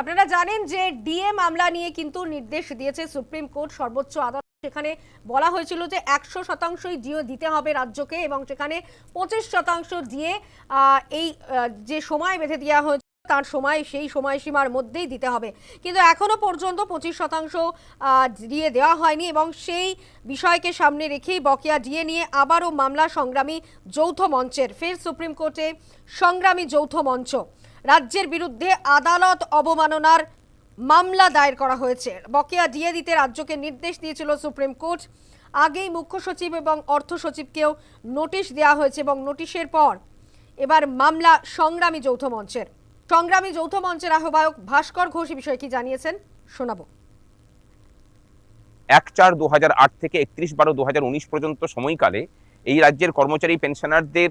আপনারা জানেন যে ডিএ মামলা নিয়ে কিন্তু নির্দেশ দিয়েছে সুপ্রিম কোর্ট। সর্বোচ্চ আদালত সেখানে বলা হয়েছিল যে একশো শতাংশই ডিও দিতে হবে রাজ্যকে এবং সেখানে পঁচিশ শতাংশ দিয়ে এই যে সময় বেঁধে দেওয়া হয়েছে তার সময় সেই সময়সীমার মধ্যেই দিতে হবে। কিন্তু এখনও পর্যন্ত পঁচিশ শতাংশ দিয়ে দেওয়া হয়নি এবং সেই বিষয়কে সামনে রেখেই বকেয়া ডিএ নিয়ে আবারও মামলা সংগ্রামী যৌথ মঞ্চের, ফের সুপ্রিম কোর্টে সংগ্রামী যৌথ মঞ্চ। রাজ্যের বিরুদ্ধে আদালত অবমাননার মামলা দায়ের করা হয়েছে। বকেয়া দিয়ে দিতে রাজ্যকে নির্দেশ দিয়েছিল সুপ্রিম কোর্ট। আগেই মুখ্য সচিব এবং অর্থ সচিবকেও নোটিশ দেওয়া হয়েছে এবং নোটিশের পর এবার মামলা সংগ্রামী যৌথ মঞ্চের। সংগ্রামী যৌথ মঞ্চের আহ্বায়ক ভাস্কর ঘোষ বিষয়ে কি জানিয়েছেন শোনাবো। এক চার দু থেকে একত্রিশ বারো দু পর্যন্ত সময়কালে এই রাজ্যের কর্মচারী, পেনশনারদের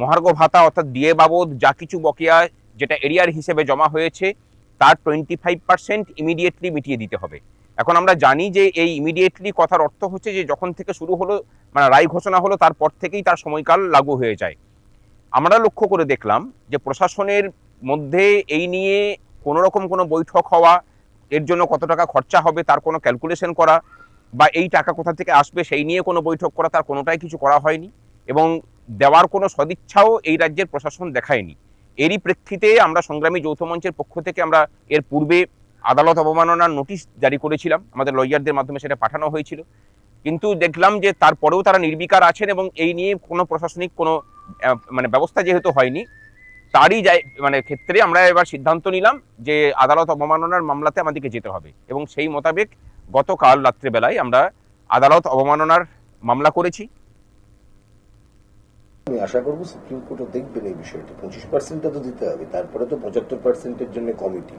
মহার্ঘ ভাতা অর্থাৎ ডিএ বাবদ যা কিছু বকেয়া যেটা এরিয়ার হিসেবে জমা হয়েছে, তার টোয়েন্টি ফাইভ পার্সেন্ট ইমিডিয়েটলি মিটিয়ে দিতে হবে। এখন আমরা জানি যে এই ইমিডিয়েটলি কথার অর্থ হচ্ছে যে যখন থেকে শুরু হলো মানে রায় ঘোষণা হলো, তারপর থেকেই তার সময়কাল লাগু হয়ে যায়। আমরা লক্ষ্য করে দেখলাম যে প্রশাসনের মধ্যে এই নিয়ে কোনো রকম কোনো বৈঠক হওয়া, এর জন্য কত টাকা খরচা হবে তার কোনো ক্যালকুলেশন করা বা এই টাকা কোথা থেকে আসবে সেই নিয়ে কোনো বৈঠক করা, তার কোনোটাই কিছু করা হয়নি। এবং দেওয়ার কোনো সদিচ্ছাও এই রাজ্যের প্রশাসন দেখায়নি। এরই প্রেক্ষিতে আমরা সংগ্রামী যৌথ মঞ্চের পক্ষ থেকে আমরা এর পূর্বে আদালত অবমাননার নোটিশ জারি করেছিলাম, আমাদের লয়ারদের মাধ্যমে সেটা পাঠানো হয়েছিল। কিন্তু দেখলাম যে তারপরেও তারা নির্বিকার আছেন এবং এই নিয়ে কোনো প্রশাসনিক কোনো মানে ব্যবস্থা যেহেতু হয়নি, তারই যাই মানে ক্ষেত্রে আমরা এবার সিদ্ধান্ত নিলাম যে আদালত অবমাননার মামলাতে আমাদেরকে যেতে হবে এবং সেই মোতাবেক গতকাল রাত্রেবেলায় আমরা আদালত অবমাননার মামলা করেছি। আমি আশা করব সুপ্রিম কোর্টও দেখবেন এই বিষয়টি। পঁচিশ পার্সেন্টটা তো দিতে হবে তারপরে তো পঁচাত্তর পার্সেন্টের জন্য কমিটি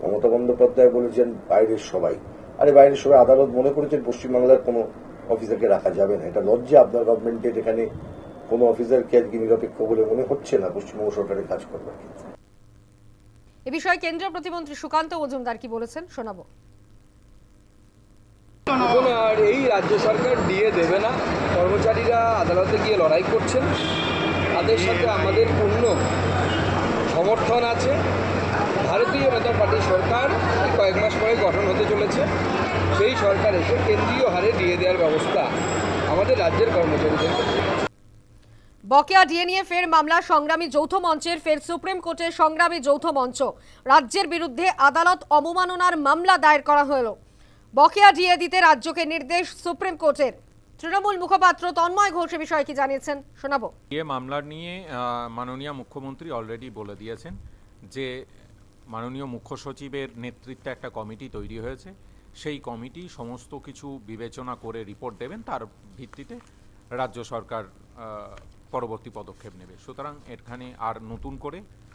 মমতা বন্দ্যোপাধ্যায় বলেছেন বাইরের সবাই। আরে বাইরের সবাই আদালত মনে করেছেন পশ্চিমবাংলার কোনো অফিসারকে রাখা যাবে না। এটা লজ্জা আপনার গভর্নমেন্টের এখানে কোনো অফিসারকে আজকে নিরপেক্ষ বলে মনে হচ্ছে না পশ্চিমবঙ্গ সরকারের কাজ করবার ক্ষেত্রে। এ বিষয়ে কেন্দ্রীয় প্রতিমন্ত্রী সুকান্ত মজুমদার কি বলেছেন শোনাবো। আর এই রাজ্য সরকার দিয়ে দেবে না, কর্মচারীরা আদালতে গিয়ে লড়াই করছেন। তাদের সাথে আমাদের পূর্ণ সমর্থন আছে। ভারতীয় জনতা পার্টি সরকার কয়েক মাস পরে গঠন হতে চলেছে। সেই সরকার এসে কেন্দ্রীয় হারে দিয়ে দেওয়ার ব্যবস্থা আমাদের রাজ্যের কর্মচারীদের বকেয়া ডিএ নিয়ে ফের মামলা, সংগ্রামী যৌথ মঞ্চের ফের সুপ্রিম কোর্টের সংগ্রামী যৌথ মঞ্চ। রাজ্যের বিরুদ্ধে আদালত অবমাননার মামলা দায়ের করা হলো। বকেয়া ডিএ দিতে রাজ্যকে নির্দেশ সুপ্রিম কোর্টের। তৃণমূল মুখপাত্র তন্ময় ঘোষ এ বিষয়ে কি জানিয়েছেন? শোনাবো। এ মামলার নিয়ে মাননীয় মুখ্যমন্ত্রী অলরেডি বলে দিয়েছেন যে, মাননীয় মুখ্য সচিবের নেতৃত্বে একটা কমিটি তৈরি হয়েছে। সেই কমিটি সমস্ত কিছু বিবেচনা করে রিপোর্ট দেবেন, তার ভিত্তিতে রাজ্য সরকার পরবর্তী পদক্ষেপ নেবে। সুতরাং এখানে আর নতুন করে